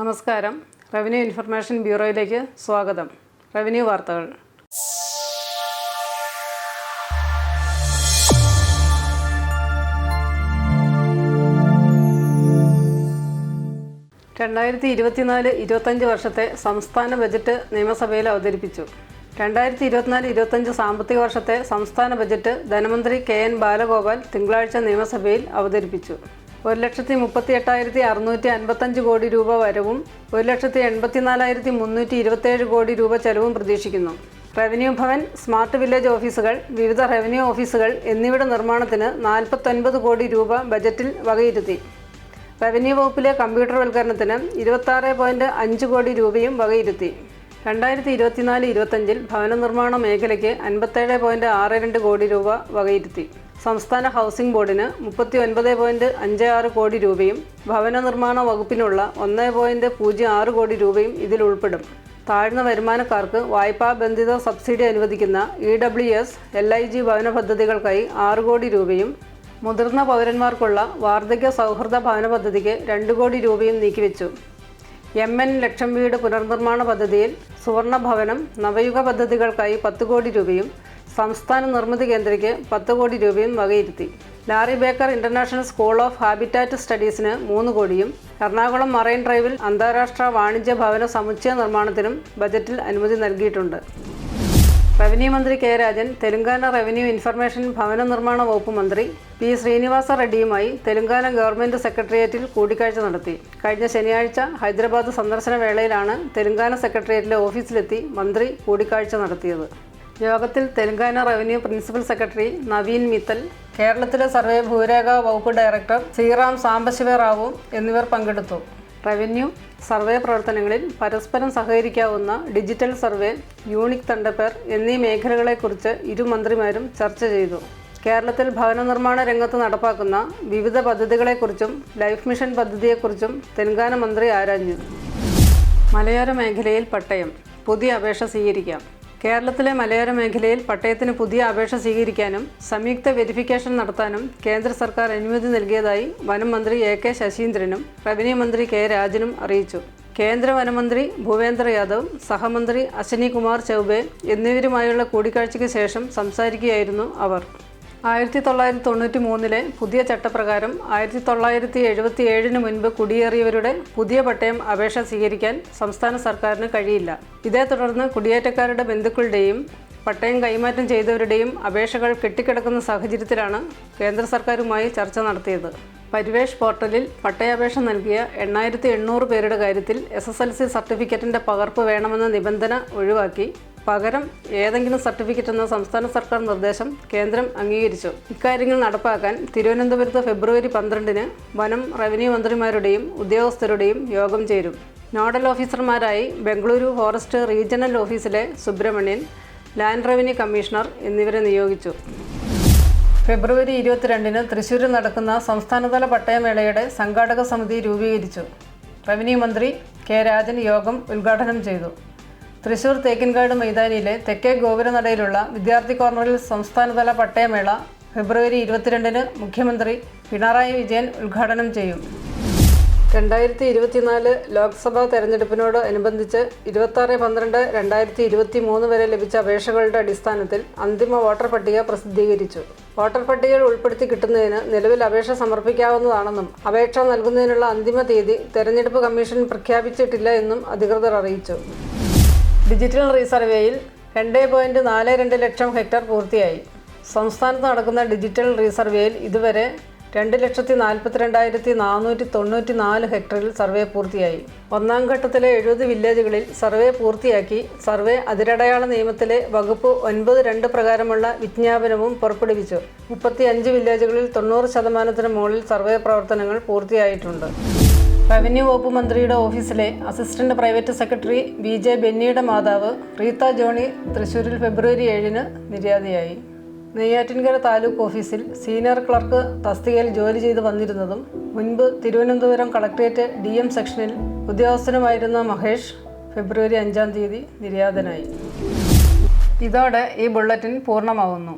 നമസ്കാരം. Revenue information ബ്യൂറോയിലേക്ക് സ്വാഗതം. Revenue വാർത്തകൾ. രണ്ടായിരത്തി ഇരുപത്തിനാല് ഇരുപത്തഞ്ച് വർഷത്തെ സംസ്ഥാന ബജറ്റ് നിയമസഭയിൽ അവതരിപ്പിച്ചു. രണ്ടായിരത്തി ഇരുപത്തിനാല് ഇരുപത്തഞ്ച് സാമ്പത്തിക വർഷത്തെ സംസ്ഥാന ബജറ്റ് ധനമന്ത്രി കെ എൻ ബാലഗോപാൽ തിങ്കളാഴ്ച നിയമസഭയിൽ അവതരിപ്പിച്ചു. ഒരു ലക്ഷത്തി മുപ്പത്തി എട്ടായിരത്തി അറുന്നൂറ്റി അൻപത്തഞ്ച് കോടി രൂപ വരവും ഒരു ലക്ഷത്തി എൺപത്തിനാലായിരത്തി മുന്നൂറ്റി ഇരുപത്തേഴ് കോടി രൂപ ചെലവും പ്രതീക്ഷിക്കുന്നു. റവന്യൂ ഭവൻ സ്മാർട്ട് വില്ലേജ് ഓഫീസുകൾ വിവിധ റവന്യൂ ഓഫീസുകൾ എന്നിവയുടെ നിർമ്മാണത്തിന് നാൽപ്പത്തൊൻപത് കോടി രൂപ ബജറ്റിൽ വകയിരുത്തി. റവന്യൂ വകുപ്പിലെ കമ്പ്യൂട്ടർവൽക്കരണത്തിന് ഇരുപത്താറ് പോയിന്റ് അഞ്ച് കോടി രൂപയും വകയിരുത്തി. രണ്ടായിരത്തി ഇരുപത്തിനാല് ഇരുപത്തഞ്ചിൽ ഭവന നിർമ്മാണ മേഖലയ്ക്ക് അൻപത്തേഴ് പോയിന്റ് ആറ് രണ്ട് കോടി രൂപ വകയിരുത്തി. സംസ്ഥാന ഹൗസിംഗ് ബോർഡിന് മുപ്പത്തി ഒൻപത് പോയിന്റ് അഞ്ച് ആറ് കോടി രൂപയും ഭവന നിർമ്മാണ വകുപ്പിനുള്ള ഒന്ന് പോയിന്റ് പൂജ്യം ആറ് കോടി രൂപയും ഇതിൽ ഉൾപ്പെടും. താഴ്ന്ന വരുമാനക്കാർക്ക് വായ്പാ ബന്ധിത സബ്സിഡി അനുവദിക്കുന്ന E W S L I G ഭവന പദ്ധതികൾക്കായി ആറ് കോടി രൂപയും മുതിർന്ന പൗരന്മാർക്കുള്ള വാർദ്ധക്യ സൗഹൃദ ഭവന പദ്ധതിക്ക് രണ്ട് കോടി രൂപയും നീക്കിവെച്ചു. എം എൻ ലക്ഷം വീട് പുനർനിർമ്മാണ പദ്ധതിയിൽ സുവർണ ഭവനം നവയുഗ പദ്ധതികൾക്കായി പത്ത് കോടി രൂപയും സംസ്ഥാന നിർമ്മിതി കേന്ദ്രയ്ക്ക് പത്ത് കോടി രൂപയും വകയിരുത്തി. Laurie Baker international school of habitat സ്റ്റഡീസിന് മൂന്ന് കോടിയും എറണാകുളം മറൈൻ ഡ്രൈവിൽ അന്താരാഷ്ട്ര വാണിജ്യ ഭവന സമുച്ചയ നിർമ്മാണത്തിനും ബജറ്റിൽ അനുമതി നൽകിയിട്ടുണ്ട്. റവന്യൂ മന്ത്രി K Rajan Telangana revenue information ഭവന നിർമ്മാണ വകുപ്പ് മന്ത്രി പി ശ്രീനിവാസ റെഡ്ഡിയുമായി തെലങ്കാന ഗവൺമെന്റ് സെക്രട്ടേറിയറ്റിൽ കൂടിക്കാഴ്ച നടത്തി. കഴിഞ്ഞ ശനിയാഴ്ച ഹൈദരാബാദ് സന്ദർശന വേളയിലാണ് തെലങ്കാന സെക്രട്ടേറിയറ്റിലെ ഓഫീസിലെത്തി മന്ത്രി കൂടിക്കാഴ്ച നടത്തിയത്. യോഗത്തിൽ Telangana revenue principal secretary Naveen Mittal കേരളത്തിലെ സർവേ ഭൂരേഖ വകുപ്പ് ഡയറക്ടർ ശ്രീറാം സാംബശിവ റാവു എന്നിവർ പങ്കെടുത്തു. റവന്യൂ സർവേ പ്രവർത്തനങ്ങളിൽ പരസ്പരം സഹകരിക്കാവുന്ന ഡിജിറ്റൽ സർവേ യൂണിക് തണ്ടപ്പേർ എന്നീ മേഖലകളെക്കുറിച്ച് ഇരു മന്ത്രിമാരും ചർച്ച ചെയ്തു. കേരളത്തിൽ ഭവന നിർമ്മാണ രംഗത്ത് നടപ്പാക്കുന്ന വിവിധ പദ്ധതികളെക്കുറിച്ചും ലൈഫ് മിഷൻ പദ്ധതിയെക്കുറിച്ചും തെലങ്കാന മന്ത്രി ആരാഞ്ഞു. മലയോര മേഖലയിൽ പട്ടയം പുതിയ അപേക്ഷ സ്വീകരിക്കാം. കേരളത്തിലെ മലയോര മേഖലയിൽ പട്ടയത്തിന് പുതിയ അപേക്ഷ സ്വീകരിക്കാനും സംയുക്ത വെരിഫിക്കേഷൻ നടത്താനും കേന്ദ്ര സർക്കാർ അനുമതി നൽകിയതായി വനം മന്ത്രി എ കെ ശശീന്ദ്രനും റവന്യൂ മന്ത്രി കെ രാജനും അറിയിച്ചു. കേന്ദ്ര വനമന്ത്രി ഭൂപേന്ദ്ര യാദവ് സഹമന്ത്രി അശ്വനി കുമാർ ചൗബെ എന്നിവരുമായുള്ള കൂടിക്കാഴ്ചയ്ക്ക് ശേഷം സംസാരിക്കുകയായിരുന്നു അവർ. ആയിരത്തി തൊള്ളായിരത്തി തൊണ്ണൂറ്റി മൂന്നിലെ പുതിയ ചട്ടപ്രകാരം ആയിരത്തി തൊള്ളായിരത്തി എഴുപത്തി ഏഴിന് മുൻപ് കുടിയേറിയവരുടെ പുതിയ പട്ടയം അപേക്ഷ സ്വീകരിക്കാൻ സംസ്ഥാന സർക്കാരിന് കഴിയില്ല. ഇതേ തുടർന്ന് കുടിയേറ്റക്കാരുടെ ബന്ധുക്കളുടെയും പട്ടയം കൈമാറ്റം ചെയ്തവരുടെയും അപേക്ഷകൾ കെട്ടിക്കിടക്കുന്ന സാഹചര്യത്തിലാണ് കേന്ദ്ര സർക്കാരുമായി ചർച്ച നടത്തിയത്. പരിവേഷ് പോർട്ടലിൽ പട്ടയാപേക്ഷ നൽകിയ എണ്ണായിരത്തി എണ്ണൂറ് പേരുടെ കാര്യത്തിൽ എസ് എസ് എൽ സി സർട്ടിഫിക്കറ്റിന്റെ പകർപ്പ് വേണമെന്ന നിബന്ധന ഒഴിവാക്കി പകരം ഏതെങ്കിലും സർട്ടിഫിക്കറ്റ് എന്ന സംസ്ഥാന സർക്കാർ നിർദ്ദേശം കേന്ദ്രം അംഗീകരിച്ചു. ഇക്കാര്യങ്ങൾ നടപ്പാക്കാൻ തിരുവനന്തപുരത്ത് ഫെബ്രുവരി പന്ത്രണ്ടിന് വനം റവന്യൂ മന്ത്രിമാരുടെയും ഉദ്യോഗസ്ഥരുടെയും യോഗം ചേരും. നോഡൽ ഓഫീസർമാരായി ബംഗളൂരു ഫോറസ്റ്റ് റീജിയണൽ ഓഫീസിലെ സുബ്രഹ്മണ്യൻ ലാൻഡ് റവന്യൂ കമ്മീഷണർ എന്നിവരെ നിയോഗിച്ചു. ഫെബ്രുവരി ഇരുപത്തിരണ്ടിന് തൃശ്ശൂരിൽ നടക്കുന്ന സംസ്ഥാനതല പട്ടയമേളയുടെ സംഘാടക സമിതി രൂപീകരിച്ചു. റവന്യൂ മന്ത്രി കെ രാജൻ യോഗം ഉദ്ഘാടനം ചെയ്തു. തൃശൂർ തേക്കിൻകാട് മൈതാനിയിലെ തെക്കേ ഗോപുരനടയിലുള്ള വിദ്യാർത്ഥി കോർണറിൽ സംസ്ഥാനതല പട്ടയമേള ഫെബ്രുവരി ഇരുപത്തിരണ്ടിന് മുഖ്യമന്ത്രി പിണറായി വിജയൻ ഉദ്ഘാടനം ചെയ്യും. രണ്ടായിരത്തി ഇരുപത്തിനാല് ലോക്സഭാ തെരഞ്ഞെടുപ്പിനോട് അനുബന്ധിച്ച് ഇരുപത്താറ് പന്ത്രണ്ട് രണ്ടായിരത്തി ഇരുപത്തി മൂന്ന് വരെ ലഭിച്ച അപേക്ഷകളുടെ അടിസ്ഥാനത്തിൽ അന്തിമ വോട്ടർ പട്ടിക പ്രസിദ്ധീകരിച്ചു. വോട്ടർ പട്ടികയിൽ ഉൾപ്പെടുത്തി കിട്ടുന്നതിന് നിലവിൽ അപേക്ഷ സമർപ്പിക്കാവുന്നതാണെന്നും അപേക്ഷ നൽകുന്നതിനുള്ള അന്തിമ തീയതി തെരഞ്ഞെടുപ്പ് കമ്മീഷൻ പ്രഖ്യാപിച്ചിട്ടില്ല എന്നും അധികൃതർ അറിയിച്ചു. ഡിജിറ്റൽ റീസർവേയിൽ രണ്ട് പോയിന്റ് നാല് രണ്ട് ലക്ഷം ഹെക്ടർ പൂർത്തിയായി. സംസ്ഥാനത്ത് നടക്കുന്ന ഡിജിറ്റൽ റീസർവേയിൽ ഇതുവരെ രണ്ട് ലക്ഷത്തി നാൽപ്പത്തിരണ്ടായിരത്തി നാനൂറ്റി തൊണ്ണൂറ്റി നാല് ഹെക്ടറിൽ സർവേ പൂർത്തിയായി. ഒന്നാം ഘട്ടത്തിലെ എഴുപത് വില്ലേജുകളിൽ സർവേ പൂർത്തിയാക്കി സർവേ അതിരടയാള നിയമത്തിലെ വകുപ്പ് ഒൻപത് രണ്ട് പ്രകാരമുള്ള വിജ്ഞാപനവും പുറപ്പെടുവിച്ചു. മുപ്പത്തി അഞ്ച് വില്ലേജുകളിൽ തൊണ്ണൂറ് ശതമാനത്തിന് മുകളിൽ സർവേ പ്രവർത്തനങ്ങൾ പൂർത്തിയായിട്ടുണ്ട്. റവന്യൂ വകുപ്പ് മന്ത്രിയുടെ ഓഫീസിലെ assistant private secretary B J ബെന്നിയുടെ മാതാവ് റീത്ത ജോണി തൃശൂരിൽ ഫെബ്രുവരി ഏഴിന് നിര്യാതയായി. നെയ്യാറ്റിൻകര താലൂക്ക് ഓഫീസിൽ സീനിയർ ക്ലർക്ക് തസ്തികയിൽ ജോലി ചെയ്ത് വന്നിരുന്നതും മുൻപ് തിരുവനന്തപുരം കളക്ട്രേറ്റ് ഡി എം സെക്ഷനിൽ ഉദ്യോഗസ്ഥനുമായിരുന്ന മഹേഷ് ഫെബ്രുവരി അഞ്ചാം തീയതി നിര്യാതനായി. ഇതോടെ ഈ ബുള്ളറ്റിൻ പൂർണമാവുന്നു.